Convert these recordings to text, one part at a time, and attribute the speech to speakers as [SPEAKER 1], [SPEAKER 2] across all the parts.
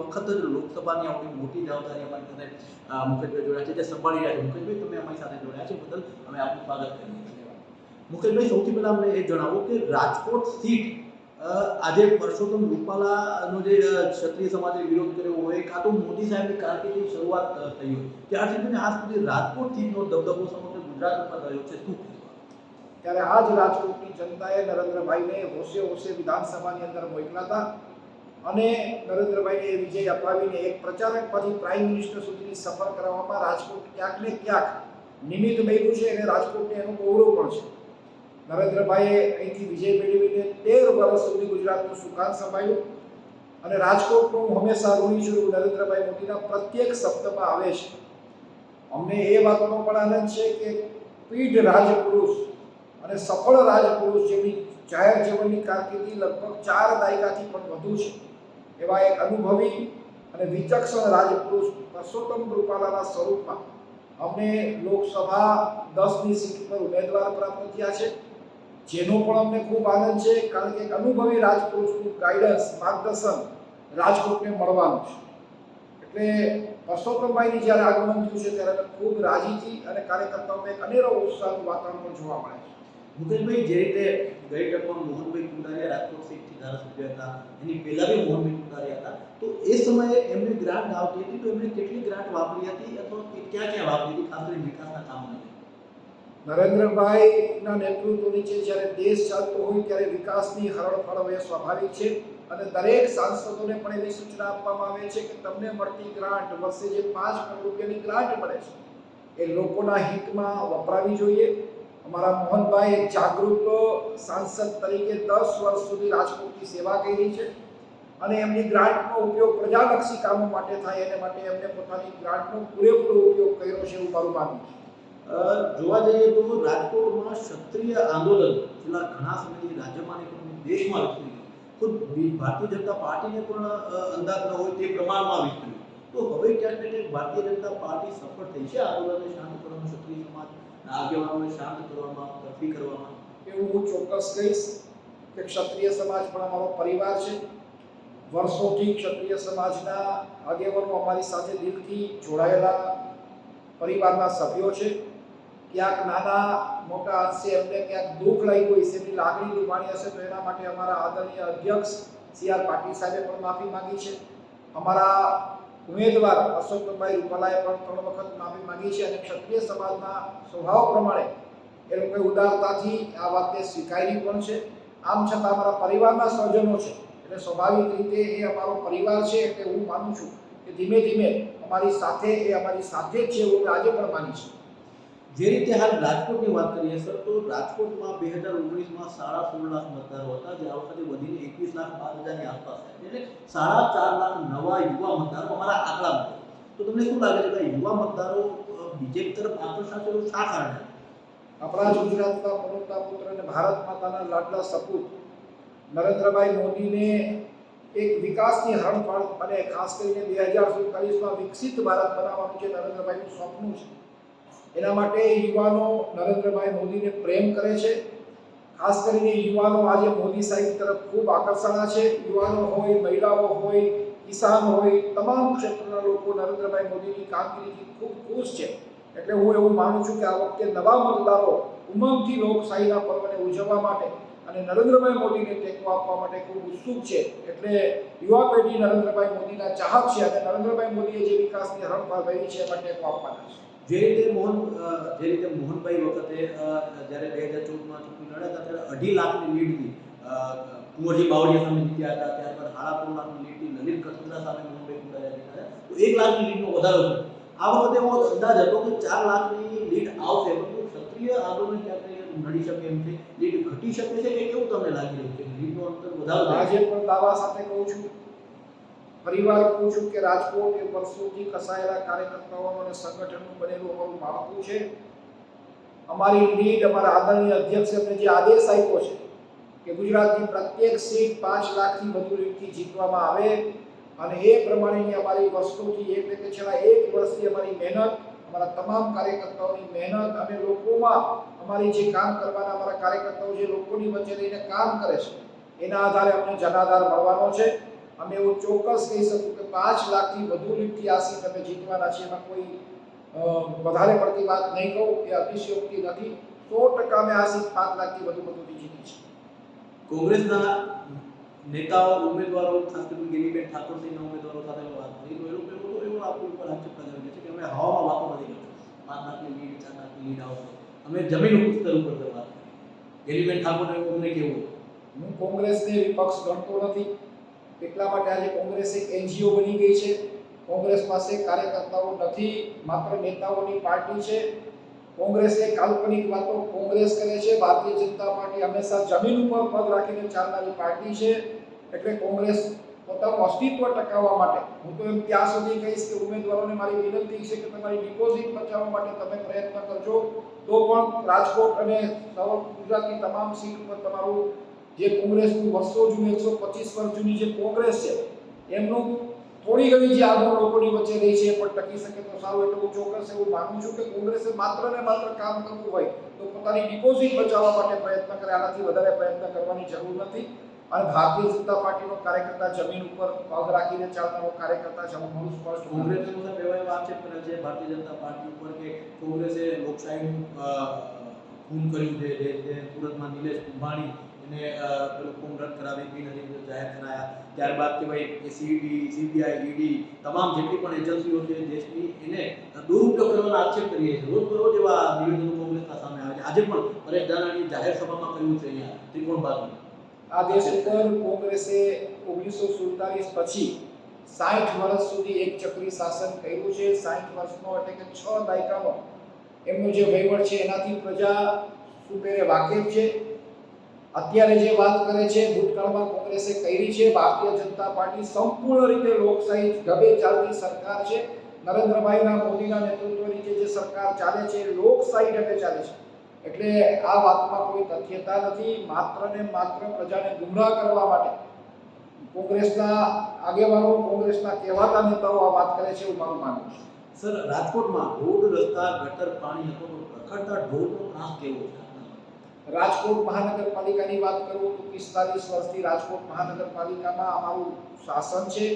[SPEAKER 1] વખત જ લોકસભાની આપણી મોટી જવાબદારી અમારી સાથે મુકેશભાઈ જોડાયા છે, જે સંભાળી રહ્યા છે. મુકેશભાઈ, તમે અમારી સાથે જોડાયા છે બદલ અમે આપનું સ્વાગત કરીએ છીએ. મુકેશભાઈ, સૌથી પહેલા અમને એ જણાવો કે રાજકોટ સીટ આજે પરસોત્તમ રૂપાલાનો જે ક્ષત્રિય સમાજે વિરોધ કર્યો હોય કાં તો મોદી સાહેબની કારકિર્દીની શરૂઆત થઈ હોય. ત્યારથી લઈને આજ સુધી રાજકોટ સીટનો દબદબો સમગ્ર ગુજરાત ઉપર રહ્યો છે. શું?
[SPEAKER 2] ત્યારે આજ રાજકોટની જનતાએ નરેન્દ્રભાઈને હોશે હોશે વિધાનસભાની અંદર મોકલા હતા. અને નરેન્દ્રભાઈને વિજય અપાવીને એક પ્રચારકમાંથી પ્રાઇમ મિનિસ્ટર સુધીની સફર કરવામાં રાજકોટ ક્યાંક ને ક્યાંક નિમિત્ત બન્યું છે અને રાજકોટને એનું ગૌરવ પણ છે. નરેન્દ્રભાઈએ અહીંથી વિજય મેળવીને તેર વર્ષ સુધી ગુજરાતનું સુકાન સંભાળ્યું અને રાજકોટનું હું હંમેશા ઋણી છું નરેન્દ્રભાઈ મોદીના પ્રત્યેક શબ્દમાં આવે છે. અમને એ વાતનો પણ આનંદ છે કે પીઢ રાજપુરુષ અને સફળ રાજપુરુષ જેમની જાહેર જીવનની કારકિર્દી લગભગ ચાર દાયકાથી પણ વધુ છે. એવા એક અનુભવી અને વિચક્ષણ રાજપુરુષ પરસોત્તમ રૂપાલાના સ્વરૂપમાં અમને લોકસભા દસની સીટ પર ઉમેદવાર પ્રાપ્ત થયા છે. જેનો પણ અમને ખૂબ આનંદ છે, કારણ કે એક અનુભવી રાજપુરુષનું ગાઈડન્સ માર્ગદર્શન રાજકોટને મળવાનું છે. એટલે પરસોત્તમભાઈની જ્યારે આગમન થયું છે, ત્યારે ખૂબ રાજી હતી અને કાર્યકર્તાઓને એક અનેરો ઉત્સાહનું વાતાવરણ જોવા મળે છે.
[SPEAKER 1] મુકેશભાઈ, જે રીતે ગઈ મોહનભાઈ કુંડારિયા રાજકોટ સીટથી ધારાસભ્ય હતા, એની પહેલા બી મોહનભાઈ કુંડારિયા હતા, તો એ સમયે એમને ગ્રાન્ટ આવતી હતી, તો એમણે કેટલી ગ્રાન્ટ વાપરી હતી અથવા ક્યાં ક્યાં વાપરી હતી, ખાસ કરીને વિકાસના કામ
[SPEAKER 2] નરેન્દ્રભાઈના નેતૃત્વ નીચે જ્યારે દેશ ચાલતો હોય ત્યારે વિકાસની હરણફળ એ સ્વાભાવિક છે અને દરેક સાંસદોને પણ એવી સૂચના આપવામાં આવે છે કે તમને મળતી ગ્રાન્ટ વર્ષે જે પાંચ કરોડ રૂપિયાની ગ્રાન્ટ મળે છે, એ લોકોના હિતમાં વપરાવી જોઈએ અમારા મોહનભાઈ જાગૃત સાંસદ તરીકે દસ વર્ષ સુધી રાજકોટની સેવા કરી છે અને એમની ગ્રાન્ટનો ઉપયોગ પ્રજાલક્ષી કામો માટે થાય, એને માટે એમને પોતાની ગ્રાન્ટનો પૂરેપૂરો ઉપયોગ કર્યો છે એવું મારું માનવું છે.
[SPEAKER 1] જોવા જઈએ તો રાજકોટમાં ક્ષત્રિય આંદોલન છેલ્લા ઘણા સમયથી રાજ્યમાં દેશમાં વિસ્તરી ખુદ ભારતીય જનતા પાર્ટીને પણ અંદાજ ન હોય તે પ્રમાણમાં વિસ્તર્યું તો હવે ક્યાંક ને ભારતીય જનતા પાર્ટી સફળ થઈ છે આંદોલનને શાંત કરવામાં ક્ષત્રિય સમાજના આગેવાનોને શાંત કરવામાં તરફી કરવામાં.
[SPEAKER 2] એવું હું ચોક્કસ કહીશ કે ક્ષત્રિય સમાજ પણ અમારો પરિવાર છે. વર્ષોથી ક્ષત્રિય સમાજના આગેવાનો અમારી સાથે દિલથી જોડાયેલા પરિવારના સભ્યો છે. ક્યાંક નાના, મોટા અંશે એમને ક્યાંક દુઃખ લાગ્યું છે એમની લાગણી દુભાણી હશે, તો એના માટે અમારા આદરણીય અધ્યક્ષ સી આર પાટીલ સાહેબે પણ માફી માંગી છે. અમારા ઉમેદવાર અશોકભાઈ રૂપાલાએ પણ ત્રણ વખત માફી માંગી છે અને ક્ષત્રિય સમાજના સ્વભાવ પ્રમાણે એ લોકોએ ઉદારતાથી આ વાતને સ્વીકારી પણ છે. આમ છતાં અમારા પરિવારના સ્વજનો છે. એટલે સ્વાભાવિક રીતે એ અમારો પરિવાર છે એટલે હું માનું છું કે ધીમે ધીમે અમારી સાથે એ અમારી સાથે જ છે એવું આજે પણ માની છે
[SPEAKER 1] જે રીતે હાલ રાજકોટની વાત કરીએ સર, તો રાજકોટમાં બે હજાર ઓગણીસમાં સાડા સોળ લાખ મતદારો હતા, જે આ વખતે વધીને એકવીસ લાખ બાર હજારની આસપાસ થાય છે. એટલે સાડા ચાર લાખ નવા યુવા મતદારો અમારા આંકડા મુજબ તો તમને શું લાગે છે કે આ યુવા મતદારો બીજેપી તરફ આકર્ષાશે એવું શા કારણે
[SPEAKER 2] આપણા જ ગુજરાતના પનોતા પુત્ર અને ભારત માતાના લાડલા સપૂત નરેન્દ્રભાઈ મોદીને એક વિકાસની હરણફાળ, અને ખાસ કરીને બે હજાર સુડતાલીસમાં વિકસિત ભારત બનાવવાનું જે નરેન્દ્રભાઈનું સપનું છે એના માટે યુવાનો નરેન્દ્રભાઈ મોદીને પ્રેમ કરે છે. ખાસ કરીને યુવાનો આજે મોદી સાહેબ તરફ ખૂબ આકર્ષણા છે. યુવાનો હોય, મહિલાઓ હોય, કિસાન હોય, તમામ ક્ષેત્રના લોકો નરેન્દ્રભાઈ મોદીની કામગીરીથી ખૂબ ખુશ છે. એટલે હું એવું માનું છું કે આ વખતે નવા મતદારો ઉમંગથી લોકશાહીના પર્વને ઉજવવા માટે અને નરેન્દ્રભાઈ મોદીને ટેકો આપવા માટે ખૂબ ઉત્સુક છે. એટલે યુવા પેઢી નરેન્દ્રભાઈ મોદીના ચાહક છે અને નરેન્દ્રભાઈ મોદીએ જે વિકાસની હરણફાળ ભરી છે, એમાં ટેકો આપવાના છે.
[SPEAKER 1] જે રીતે મોહન અ, જે રીતે મોહનભાઈ વખતે અ, જ્યારે બે હજાર ચૌદમાં ચૂંટણી લડ્યા હતા ત્યારે અઢી લાખની લીડથી અ, કુંવરજી બાવળિયા સામે જીત્યા હતા ત્યારબાદ સાડા ત્રણ લાખની લીડથી લલિત કસુંદરા સામે મોહનભાઈ કુંડારિયા જીત્યા હતા. તો એક લાખની લીડનો વધારો થયો. આ વખતે એવો અંદાજ હતો કે ચાર લાખની લીડ આવશે પરંતુ ક્ષત્રિય આંદોલન ક્યાંક ને ક્યાંક નડી શકે એમ છે. લીડ ઘટી શકે છે કે કેવું તમને લાગી રહ્યું છે? લીડનો અંતર વધારો થાય
[SPEAKER 2] આજે પણ દાવા સાથે કહું છું પરિવાર કહું છું કે રાજકોટ એ વર્ષોથી કસાયેલા કાર્યકર્તાઓ અને સંગઠનનું બનેલું અમારું માળખું છે. અમારી લીડ, અમારા આદરણીય અધ્યક્ષ અમને જે આદેશ આપ્યો છે કે ગુજરાતની પ્રત્યેક સીટ પાંચ લાખથી વધુ લીડથી જીતવામાં આવે અને એ પ્રમાણેની અમારી વર્ષોથી એટલે કે છેલ્લા એક વર્ષથી અમારી મહેનત, અમારા તમામ કાર્યકર્તાઓની મહેનત અને લોકોમાં અમારી જે કામ કરવાના અમારા કાર્યકર્તાઓ જે લોકોની વચ્ચે રહીને કામ કરે છે, એના આધારે અમને જનાધાર મળવાનો છે. અમે એવું ચોક્કસ કહી શકું કે પાંચ લાખથી વધુ લીડથી આ સીટ અમે જીતવાના છે એમાં કોઈ અ, વધારે પડતી વાત નહીં કહું એ અતિશયોક્તિ નથી. સો ટકા અમે આ સીટ પાંચ લાખથી વધુ મતોથી જીતી છે
[SPEAKER 1] કોંગ્રેસના નેતાઓ ઉમેદવારો ખાસ કરીને ગેલીબેન ઠાકોરસિંહના ઉમેદવારો સાથે વાત કરી તો એ લોકો એવું એવું આપણી ઉપર આક્ષેપ લગાવ્યો છે કે અમે હવામાં વાતો નથી કરતા. પાંચ લાખની લીડ ચાર લાખની લીડ આવશે અમે જમીન સ્તર ઉપર તો વાત કરી. ગેલીબેન ઠાકોરને અમને કેવું?
[SPEAKER 2] હું કોંગ્રેસને વિપક્ષ ગણતો નથી. એટલા માટે આજે કોંગ્રેસ એક એનજીઓ બની ગઈ છે. કોંગ્રેસ પાસે કાર્યકર્તાઓ નથી, માત્ર નેતાઓની પાર્ટી છે. કોંગ્રેસે કાલ્પનિક વાતો કોંગ્રેસ કરે છે. ભારતીય જનતા પાર્ટી હંમેશા જમીન ઉપર પગ રાખીને ચાલનારી પાર્ટી છે. એટલે કોંગ્રેસ પોતાનું અસ્તિત્વ ટકાવવા માટે, હું તો એમ ત્યાં સુધી કહીશ કે ઉમેદવારોને મારી વિનંતી છે કે તમારી ડિપોઝિટ બચાવવા માટે તમે પ્રયત્ન કરજો. તો પણ રાજકોટ અને ગુજરાતની તમામ સીટ ઉપર તમારું જે કોંગ્રેસનું વર્ષો જૂનું, એકસો પચીસ વર્ષ જૂની જે કોંગ્રેસ છે, એમનું થોડી ઘણી જે આગળ લોકોની વચ્ચે રહી છે પણ ટકી શકે તો સારું. એટલે હું ચોક્કસ એવું માનું છું કે કોંગ્રેસે માત્ર ને માત્ર કામ કરવું હોય તો પોતાની ડિપોઝિટ બચાવવા માટે પ્રયત્ન કરે. આનાથી વધારે પ્રયત્ન કરવાની જરૂર નથી. અને ભારતીય જનતા પાર્ટીનો કાર્યકર્તા જમીન ઉપર પગ રાખીને ચાલનારો કાર્યકર્તા છે. હું ઘણું સ્પષ્ટ માનું છું.
[SPEAKER 1] એવા એવા આક્ષેપ કરે છે ભારતીય જનતા પાર્ટી ઉપર કે કોંગ્રેસે લોકશાહીનું ખૂન કર્યું છે, જે જે સુરતમાં નિલેશ કુંભાણી અ, પેલું ફોર્મ રદ કરાવી બિન અધિકૃત જાહેર કરાયા ત્યારબાદ કે ભાઈ સીડી સીબીઆઈ ઈડી તમામ જેટલી પણ એજન્સીઓ છે દેશની એને દુરુપયોગ કરવાનો આક્ષેપ કરીએ છીએ. રોજ બરોજ એવા નિવેદનો કોંગ્રેસના સામે આવે છે. આજે પણ પરેશ ધાનાણી જાહેર સભામાં કહ્યું છે અહીંયા ત્રિકોણ બાજુ
[SPEAKER 2] આ દેશ ઉપર કોંગ્રેસે ઓગણીસો સુડતાલીસ પછી સાઠ વર્ષ સુધી એક ચક્રી શાસન કર્યું છે. સાઠ વર્ષનો એટલે કે છ દાયકાનો એમનો જે વહીવટ છે એનાથી પ્રજા સુપેરે વાકેફ છે. અત્યારે જે વાત કરે છે, ભૂતકાળમાં કોંગ્રેસે કરી છે, ભારતીય જનતા પાર્ટી સંપૂર્ણ રીતે લોકશાહી ઢબે ચાલતી સરકાર છે. નરેન્દ્રભાઈના, મોદીના નેતૃત્વ નીચે જે સરકાર ચાલે છે લોકશાહી ઢબે ચાલે છે. એટલે આ વાતમાં કોઈ તથ્યતા નથી, માત્ર ને માત્ર પ્રજાને ગુમરાહ કરવા માટે. કોંગ્રેસના આગેવાનો, કોંગ્રેસના કહેવાતા નેતાઓ આ વાત કરે છે એવું મારું માનવું છે.
[SPEAKER 1] સર, રાજકોટમાં રોડ રસ્તા, ગટર, પાણી હતો તો રખડતા ઢોરનો ત્રાસ કેવો છે?
[SPEAKER 2] રાજકોટ મહાનગરપાલિકાની વાત કરું તો પિસ્તાલીસ વર્ષથી રાજકોટ મહાનગરપાલિકામાં અમારું શાસન છે.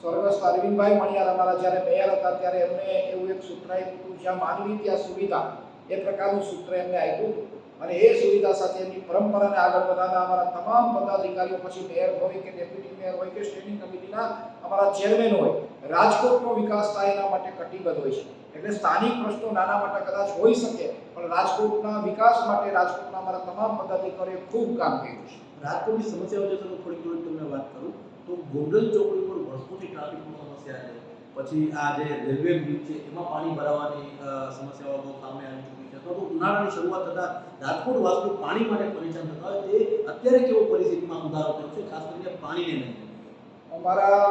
[SPEAKER 2] સ્વર્ગસ્થ અરવિંદભાઈ મણિયાર અમારા જ્યારે મેયર હતા ત્યારે એમને એવું એક સૂત્ર આપ્યું જ્યાં માનવી ત્યાં સુવિધા, એ પ્રકારનું સૂત્ર એમને આપ્યું અને એ સુવિધા સાથે એમની પરંપરાને આગળ વધારતા અમારા તમામ પદાધિકારીઓ, પછી મેયર હોય કે ડેપ્યુટી મેયર હોય કે સ્ટેન્ડિંગ કમિટીના અમારા ચેરમેન હોય રાજકોટનો વિકાસ થાય એના માટે કટિબદ્ધ હોય છે. એટલે સ્થાનિક પ્રશ્નો નાના મોટા કદાચ હોઈ શકે પણ રાજકોટના વિકાસ માટે રાજકોટના અમારા તમામ પદાધિકારીઓએ ખૂબ કામ કર્યું છે.
[SPEAKER 1] રાજકોટની સમસ્યાઓ જે તમે થોડીક થોડીક તમને વાત કરું. તો ગોંડલ ચોકડી પર વર્ષોથી ટ્રાફિકની સમસ્યા છે. પછી આ જે રેલવે બ્રિજ છે એમાં પાણી ભરાવાની સમસ્યાઓ બહુ સામે આવી ચૂકી છે. તો તો ઉનાળાની શરૂઆત થતાં રાજકોટ વાસીઓ પાણી માટે પરેશાન થતા હોય. તે અત્યારે કેવો પરિસ્થિતિમાં ઉધારો થયો છે ખાસ કરીને પાણીને લઈને?
[SPEAKER 2] અમારા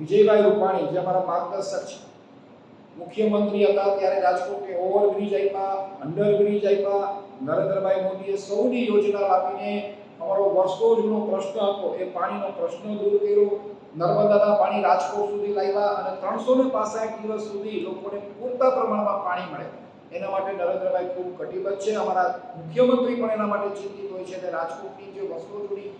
[SPEAKER 2] વિજયભાઈ રૂપાણી, જે અમારા માર્ગદર્શક છે. મુખ્યમંત્રી હતા ત્યારે રાજકોટે ઓવરબ્રિજ આપ્યા અંડરબ્રિજ આપ્યા નરેન્દ્રભાઈ મોદીએ સૌની યોજના લાવીને અમારો વર્ષો જૂનો પ્રશ્ન હતો. એ પાણીનો પ્રશ્ન દૂર કર્યો. નર્મદાના પાણી રાજકોટ સુધી લાવ્યા અને ત્રણસો ને પાસઠ દિવસ સુધી લોકોને પૂરતા પ્રમાણમાં પાણી મળે. એના માટે નરેન્દ્રભાઈ ખૂબ કટિબદ્ધ છે. અમારા મુખ્યમંત્રી પણ એના માટે ચિંતિત હોય છે. અને રાજકોટની જે વર્ષો જૂની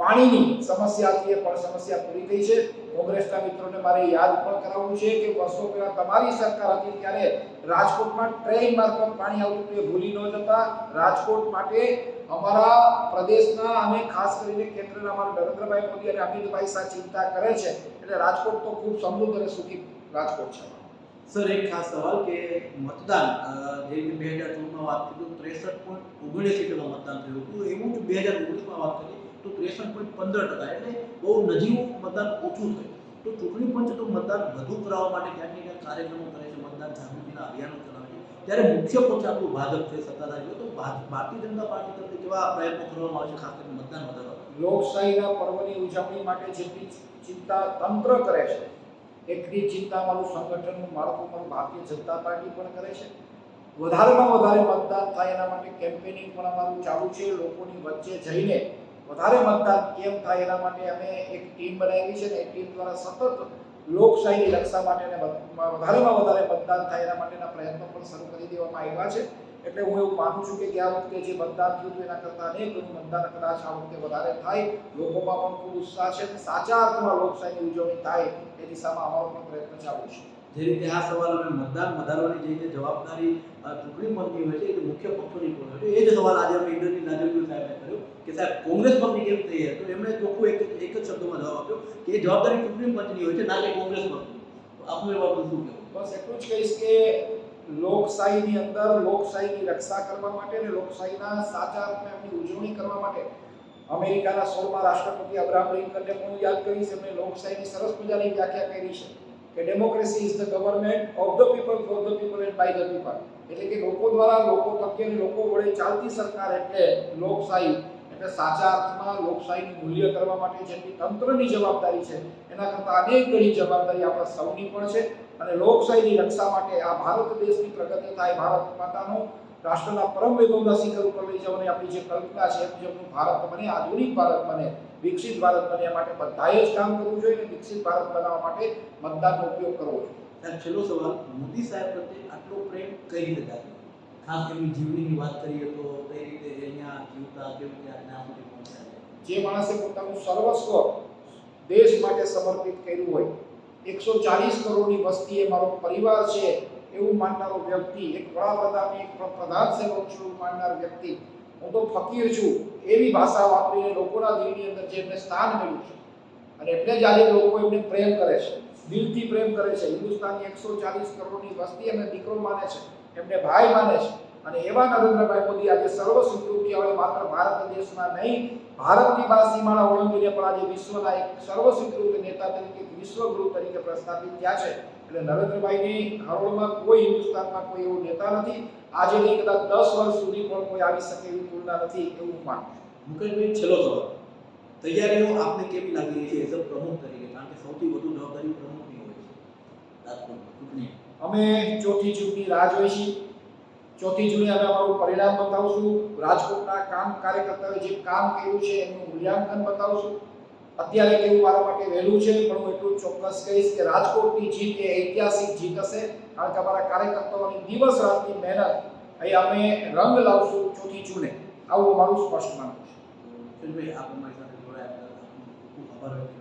[SPEAKER 2] પાણીની સમસ્યાથી એ પણ સમસ્યા પૂરી થઈ છે. કોંગ્રેસના મિત્રોને મારે યાદ પણ કરાવવું છે કે વર્ષો પહેલા તમારી સરકાર હતી ત્યારે રાજકોટમાં ટ્રેન મારફત પાણી આવતું એ ભૂલી ન જતા રાજકોટ માટે અમારા પ્રદેશના અને ખાસ કરીને કેન્દ્રના અમારા નરેન્દ્રભાઈ મોદી અને અમિતભાઈ શાહ ચિંતા કરે છે. એટલે રાજકોટ તો ખૂબ સમૃદ્ધ અને સુખી રાજકોટ છે.
[SPEAKER 1] સર, એક ખાસ સવાલ કે મતદાન જે બે હજાર ચૌદમાં વાત કરી ત્રેસઠ પોઈન્ટ ઓગણીસ ટકા મતદાન થયું હતું. એવું જ બે હજાર ઓગણીસમાં વાત કરી? તો ત્રેસઠ પોઈન્ટ પંદર ટકા એટલે બહુ નજીવું મતદાન ઓછું થયું. તો ચૂંટણી પંચ તો મતદાન વધુ કરાવવા માટે ક્યાંક ક્યાંક કાર્યક્રમો કરે છે, મતદાન જાગૃતિના અભિયાનો ચલાવે છે. ત્યારે મુખ્ય પક્ષ આપણું ભાજપ છે સત્તાધારીઓ તો ભારતીય જનતા પાર્ટી તરફથી કેવા પ્રયત્નો કરવામાં આવે છે, ખાસ કરીને મતદાન વધારવા
[SPEAKER 2] લોકશાહીના પર્વની ઉજવણી માટે જેટલી ચિંતા તંત્ર કરે છે, એટલી ચિંતા મારું સંગઠનનું માળખું પણ ભારતીય જનતા પાર્ટી પણ કરે છે. વધારેમાં વધારે મતદાન થાય એના માટે કેમ્પેનિંગ પણ અમારું ચાલુ છે, લોકોની વચ્ચે જઈને વધારે મતદાન કેમ થાય એના માટે અમે એક ટીમ બનાવી છે ને એ ટીમ દ્વારા સતત લોકશાહીની રક્ષા માટે વધારેમાં વધારે મતદાન થાય એના માટેના પ્રયત્નો પણ શરૂ કરી દેવામાં આવ્યા છે. એટલે હું એવું માનું છું કે ગયા વખતે જે મતદાન થયું હતું એના કરતાં અનેક ગણું મતદાન કદાચ આ વખતે વધારે થાય. લોકોમાં પણ ખૂબ ઉત્સાહ છે સાચા અર્થમાં લોકશાહીની ઉજવણી થાય એ દિશામાં અમારો પણ પ્રયત્ન ચાલુ છે.
[SPEAKER 1] જે રીતે આ સવાલ અમે મતદાન વધારવાની જે રીતે જવાબદારી ચૂંટણી પંચની હોય છે, એ મુખ્ય પક્ષોની પણ હોય છે. એ જ સવાલ આજે અમે ઇન્દ્રજીત નાજરગુલ સાહેબે કર્યો. કે સાહેબ, કોંગ્રેસ પક્ષની કેમ થઈ તો એમણે ચોખ્ખું એક એક જ શબ્દમાં જવાબ આપ્યો કે એ જવાબદારી ચૂંટણી પંચની હોય છે, ના કે કોંગ્રેસ પક્ષની આપનું એ બાબત શું કહેવું?
[SPEAKER 2] બસ એટલું જ કહીશ કે લોકશાહીની અંદર લોકશાહીની રક્ષા કરવા માટે અને લોકશાહીના સાચા અર્થમાં એમની ઉજવણી કરવા માટે અમેરિકાના સોળમાં રાષ્ટ્રપતિ અબ્રાહમ લિંકનને હું યાદ કરીશ, એમણે લોકશાહીની સરસ મજાની વ્યાખ્યા કરી છે કે democracy is the government of the people for the people and by the people એટલે કે લોકો દ્વારા લોકો તકે લોકો વડે ચાલતી સરકાર એટલે લોકશાહી. એટલે સાચા અર્થમાં લોકશાહીનું મૂલ્ય કરવા માટે જેટલી તંત્રની જવાબદારી છે, એના કરતાં અનેક ગણી જવાબદારી આપણા સૌની પણ છે. અને લોકશાહીની રક્ષા માટે આ ભારત દેશની પ્રગતિ થાય, ભારત માતાનું રાષ્ટ્રના પરમ વૈભવના શિખર ઉપર લઈ જવાની આપણી જે કલ્પના છે મુજબનું ભારત બને, આધુનિક ભારત બને, વિકસિત ભારત બને માટે બધાએ જ કામ કરવું જોઈએ અને વિકસિત ભારત બનાવવા માટે મતદાનનો ઉપયોગ કરવો જોઈએ.
[SPEAKER 1] સાહેબ, છેલ્લો સવાલ, મોદી સાહેબ પ્રત્યે આટલો પ્રેમ કઈ રીતે ખાસ એમની જીવનીની વાત કરીએ તો કઈ રીતે અહીંયા જીવતા કેવી રીતે આજના સુધી પહોંચ્યા છે
[SPEAKER 2] જે માણસે પોતાનું સર્વસ્વ દેશ માટે સમર્પિત કર્યું હોય, એકસો ચાલીસ કરોડની વસ્તી એ મારો પરિવાર છે એવું માનનારો વ્યક્તિ, એક વડાપ્રધાન એક પ્રધાન સેવક છું માનનાર વ્યક્તિ, હું તો ફકીર છું, એવી ભાષા વાપરીને લોકોના દિલની અંદર જે એમને સ્થાન મળ્યું છે. અને એટલે જ આજે લોકો એમને પ્રેમ કરે છે, દિલથી પ્રેમ કરે છે. હિન્દુસ્તાનની એકસો ચાલીસ કરોડની વસ્તી એમને દીકરો માને છે, એમને ભાઈ માને છે. અને એવા નરેન્દ્રભાઈ મોદી આજે સર્વ સ્વીકૃતિ હવે માત્ર ભારત દેશમાં નહીં ભારતની બહાર સીમાડા ઓળંગીને પણ આજે વિશ્વના એક સર્વ સ્વીકૃત નેતા તરીકે વિશ્વગુરુ તરીકે પ્રસ્થાપિત થયા છે. એટલે નરેન્દ્રભાઈની હરોળમાં કોઈ હિન્દુસ્તાનમાં કોઈ એવો નેતા નથી. આજે નહીં કદાચ દસ વર્ષ સુધી પણ કોઈ આવી શકે એવી તુલના નથી એવું હું માનું
[SPEAKER 1] મુકેશભાઈ છેલ્લો સવાલ. તૈયારીઓ આપને કેવી લાગી રહી છે એઝ અ પ્રમુખ તરીકે? કારણ કે સૌથી વધુ જવાબદારી પ્રમુખની હોય છે. રાજકોટ ચૂંટણી.
[SPEAKER 2] અમે ચોથી ચૂંટણી રાહ જોઈ છીએ. ચોથી જૂને અમે અમારું પરિણામ બતાવશું. રાજકોટના કામ કાર્યકર્તાઓએ જે કામ કર્યું છે એનું મૂલ્યાંકન બતાવશું. અત્યારે કેવું મારા માટે વહેલું છે, પણ હું એટલું ચોક્કસ કહીશ કે રાજકોટની જીત એ ઐતિહાસિક જીત હશે, કારણ કે અમારા કાર્યકર્તાઓની દિવસ રાતની મહેનત અહીં અમે રંગ લાવશું ચોથી જૂને. આવું અમારું સ્પષ્ટ માનવું છે.
[SPEAKER 1] મુકેશભાઈ આપ અમારી સાથે જોડાયા ખૂબ આભાર